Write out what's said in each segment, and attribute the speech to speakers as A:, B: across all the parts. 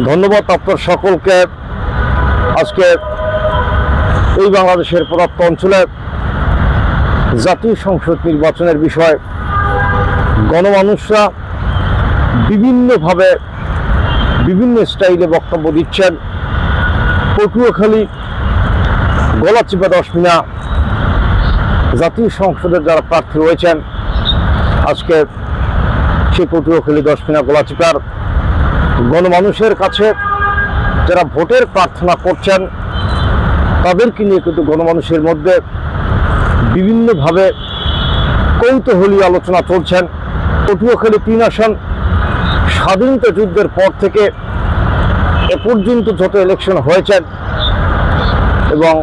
A: ধন্যবাদ আপনার সকলকে। আজকে এই বাংলাদেশের প্রদত্ত অঞ্চলে জাতীয় সংসদ নির্বাচনের বিষয়ে গণমানুষরা বিভিন্নভাবে বিভিন্ন স্টাইলে বক্তব্য দিচ্ছেন। পটুয়াখালী, গলাচিপা দশমিনা জাতীয় সংসদের যারা প্রার্থী রয়েছেন, আজকে সে পটুয়াখালী, দশমিনা, গলাচিপার গণমানুষের কাছে যারা ভোটের প্রার্থনা করছেন, তাদেরকে নিয়ে কিন্তু গণমানুষের মধ্যে বিভিন্নভাবে কৌতূহলী আলোচনা চলছেন। পটুয়াখালী তিন আসন স্বাধীনতা যুদ্ধের পর থেকে এ পর্যন্ত যত ইলেকশন হয়েছেন এবং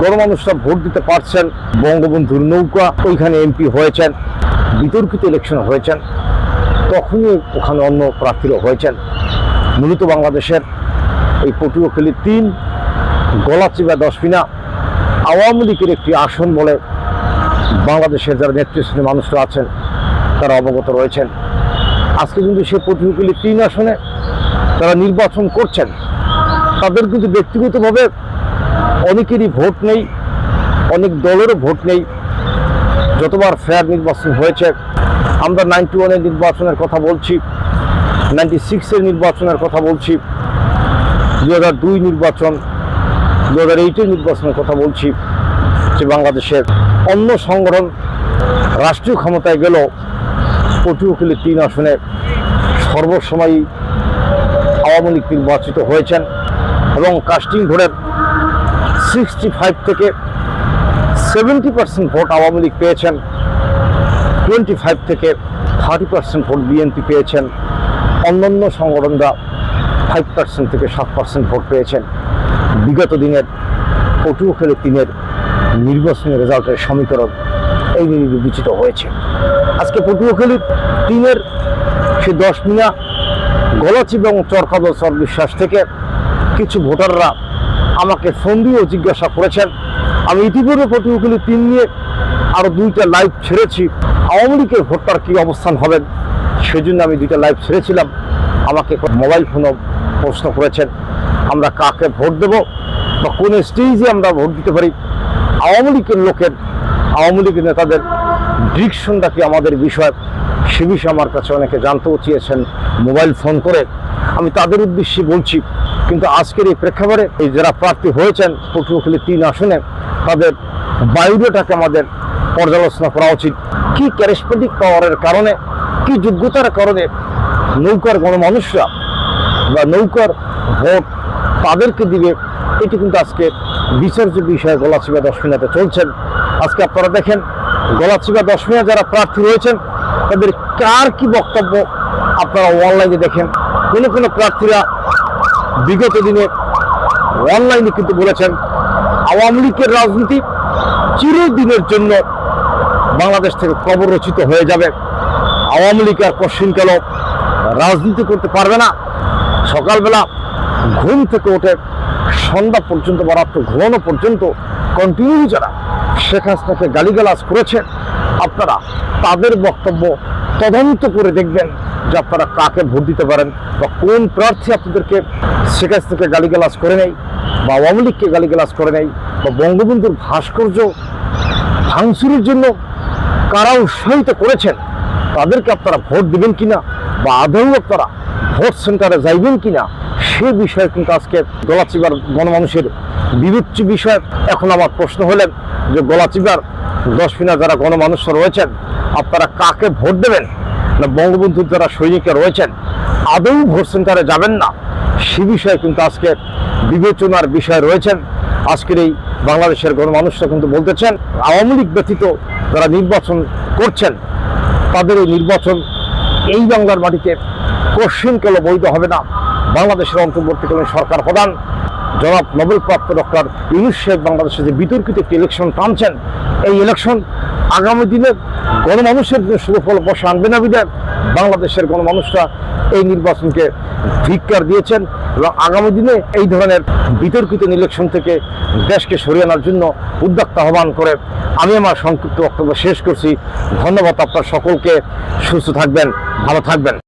A: গণমানুষরা ভোট দিতে পারছেন, বঙ্গবন্ধুর নৌকা ওইখানে এমপি হয়েছেন, বিতর্কিত ইলেকশন হয়েছেন। তখনই ওখানে অন্য প্রার্থীরা হয়েছেন। মূলত বাংলাদেশের এই পটুয়াখালী তিন গলাচিবা দশমিনা আওয়ামী লীগের একটি আসন বলে বাংলাদেশের যারা নেতৃস্থানীয় মানুষরা আছেন, তারা অবগত রয়েছেন। আজকে কিন্তু সে পটুয়াখালী তিন আসনে তারা নির্বাচন করছেন। তাদের কিন্তু ব্যক্তিগতভাবে অনেকেরই ভোট নেই, অনেক দলেরও ভোট নেই। যতবার ফেয়ার নির্বাচন হয়েছে আমরা নাইনটি ওয়ানের নির্বাচনের কথা বলছি নাইনটি সিক্সের নির্বাচনের কথা বলছি দু হাজার দুই নির্বাচন দু হাজার এইটের নির্বাচনের কথা বলছি, যে বাংলাদেশের অন্য সংগঠন রাষ্ট্রীয় ক্ষমতায় গেল, পটুয়াখালী তিন আসনে সর্বসময়ই আওয়ামী লীগ নির্বাচিত হয়েছেন এবং কাস্টিং ভোটের সিক্সটি ফাইভ থেকে seventy percent vote Awami League পেয়েছেন। টোয়েন্টি ফাইভ থেকে থার্টি পার্সেন্ট ভোট বিএনপি পেয়েছেন। অন্যান্য সংগঠনরা ফাইভ পার্সেন্ট থেকে সাত পার্সেন্ট ভোট পেয়েছেন। বিগত দিনের পটুয়াখালী তিনের নির্বাচনী রেজাল্টের সমীকরণ এই নিয়ে বিবেচিত হয়েছে। আজকে পটুয়াখালী তিনের সে দশ মিনা গলাচি এবং চরকাদল চর বিশ্বাস থেকে কিছু ভোটাররা আমাকে ফোন দিয়েও জিজ্ঞাসা করেছেন। আমি ইতিপূর্বে পটুয়াখালী তিন নিয়ে আরও দুইটা লাইভ ছেড়েছি। আওয়ামী লীগের ভোটার কী অবস্থান হবেন? সেজন্য আমি দুইটা লাইভ ছেড়েছিলাম। আমাকে মোবাইল ফোনও প্রশ্ন করেছেন, আমরা কাকে ভোট দেব বা কোন স্টেজে আমরা ভোট দিতে পারি? আওয়ামী লীগের লোকের, আওয়ামী লীগের নেতাদের ডিরেকশনটা কি আমাদের বিষয়? সে বিষয়ে আমার কাছে অনেকে জানতেও চেয়েছেন মোবাইল ফোন করে। আমি তাদের উদ্দেশ্যে বলছি, কিন্তু আজকের এই প্রেক্ষাপটে এই যারা প্রার্থী হয়েছেন, পটুয়াখালী তিন আসনে, তাদের বায়ুটাকে আমাদের পর্যালোচনা করা উচিত। কি ক্যারিসমেটিক পাওয়ারের কারণে, কি যোগ্যতার কারণে নৌকার গণমানুষরা বা নৌকার ভোট তাদেরকে দিবে, এটি কিন্তু আজকে বিচার্য বিষয়ে গলাচিবা দশমিনাতে চলছেন। আজকে আপনারা দেখেন গলাচিবা দশমিনা যারা প্রার্থী রয়েছেন, তাদের কার কি বক্তব্য আপনারা অনলাইনে দেখেন। কোনো কোনো প্রার্থীরা বিগত দিনে অনলাইনে কিন্তু বলেছেন, আওয়ামী লীগের রাজনীতি চিরদিনের জন্য বাংলাদেশ থেকে কবর রচিত হয়ে যাবে। আওয়ামী লীগ আর পশ্চিমকালও রাজনীতি করতে পারবে না? সকালবেলা ঘুম থেকে উঠে সন্ধ্যা পর্যন্ত বা রাত্র ঘুমানো পর্যন্ত কন্টিনিউ যারা শেখ হাসিনাকে গালিগালাজ করেছেন, আপনারা তাদের বক্তব্য তদন্ত করে দেখবেন যে আপনারা কাকে ভোট দিতে পারেন বা কোন প্রার্থী আপনাদেরকে শেখ হাসিনাকে গালিগালাজ করে নেই বা আওয়ামী লীগকে গালিগালাজ করে নেই বা বঙ্গবন্ধুর ভাস্কর্য ভাঙচুরের জন্য কারা উৎসাহিত করেছেন। তাদেরকে আপনারা ভোট দিবেন কিনা বা আদৌ আপনারা ভোট সেন্টারে যাইবেন কিনা, সে বিষয়ে কিন্তু আজকে গলাচিবার গণমানুষের বিবেচ্য বিষয় এখন আমার প্রশ্ন হলেন যে গলাচিবার দশ মিনা যারা গণমানুষ রয়েছেন, আপনারা কাকে ভোট দেবেন? না বঙ্গবন্ধুর যারা সৈনিকরা রয়েছেন, আদৌ ভোট সেন্টারে যাবেন না? সে বিষয়ে কিন্তু আজকে বিবেচনার বিষয় রয়েছেন। আজকের এই বাংলাদেশের গণমানুষরা কিন্তু বলতেছেন, আওয়ামী লীগ ব্যতীত যারা নির্বাচন করছেন, তাদের এই নির্বাচন এই বাংলার মাটিতে কোশ্চিনকালে বৈধ হবে না। বাংলাদেশের অন্তর্বর্তীকালীন সরকার প্রধান জনাব নোবেল প্রাপ্ত ডক্টর ইউনুস শেখ বাংলাদেশে যে বিতর্কিত একটি ইলেকশন টানছেন, এই ইলেকশন আগামী দিনে গণমানুষের যে সুফল বসে আনবে না বিধায় বাংলাদেশের গণমানুষরা এই নির্বাচনকে ধিক্কার দিয়েছেন এবং আগামী দিনে এই ধরনের বিতর্কিত ইলেকশন থেকে দেশকে সরিয়ে আনার জন্য উদ্যোক্তা আহ্বান করে আমি আমার সংক্ষিপ্ত বক্তব্য শেষ করছি। ধন্যবাদ আপনার সকলকে। সুস্থ থাকবেন, ভালো থাকবেন।